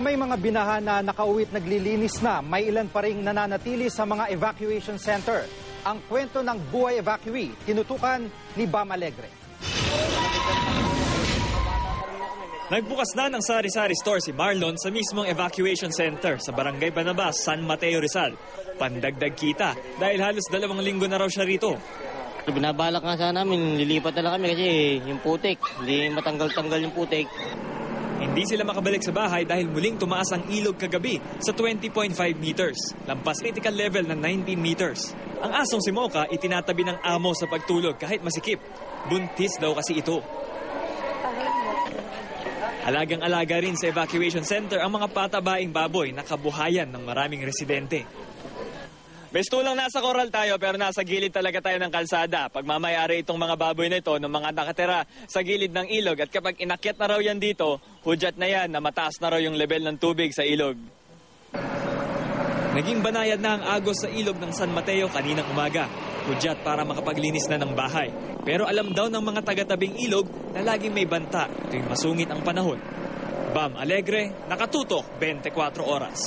Kung may mga binaha na nakauwit naglilinis na, may ilan pa ring nananatili sa mga evacuation center. Ang kwento ng buhay evacuee, tinutukan ni Bam Alegre. Nagbukas na ng sari-sari store si Marlon sa mismong evacuation center sa Barangay Banabas, San Mateo Rizal. Pandagdag kita dahil halos dalawang linggo na raw siya rito. Binabalak nga sana namin, lilipat na lang kami kasi yung putik, hindi matanggal-tanggal yung putik. Hindi sila makabalik sa bahay dahil muling tumaas ang ilog kagabi sa 20.5 meters, lampas critical level ng 19 meters. Ang asong si Mocha itinatabi ng amo sa pagtulog kahit masikip. Buntis daw kasi ito. Alagang-alaga rin sa evacuation center ang mga patabaing baboy na kabuhayan ng maraming residente. Besto lang nasa koral tayo pero nasa gilid talaga tayo ng kalsada. Pag mamayari itong mga baboy na ito ng mga nakatira sa gilid ng ilog at kapag inakyat na raw yan dito, hudyat na yan na mataas na raw yung level ng tubig sa ilog. Naging banayad na ang agos sa ilog ng San Mateo kaninang umaga. Hudyat para makapaglinis na ng bahay. Pero alam daw ng mga taga-tabing ilog na laging may banta tuwing masungit ang panahon. Bam Alegre, nakatutok 24 oras.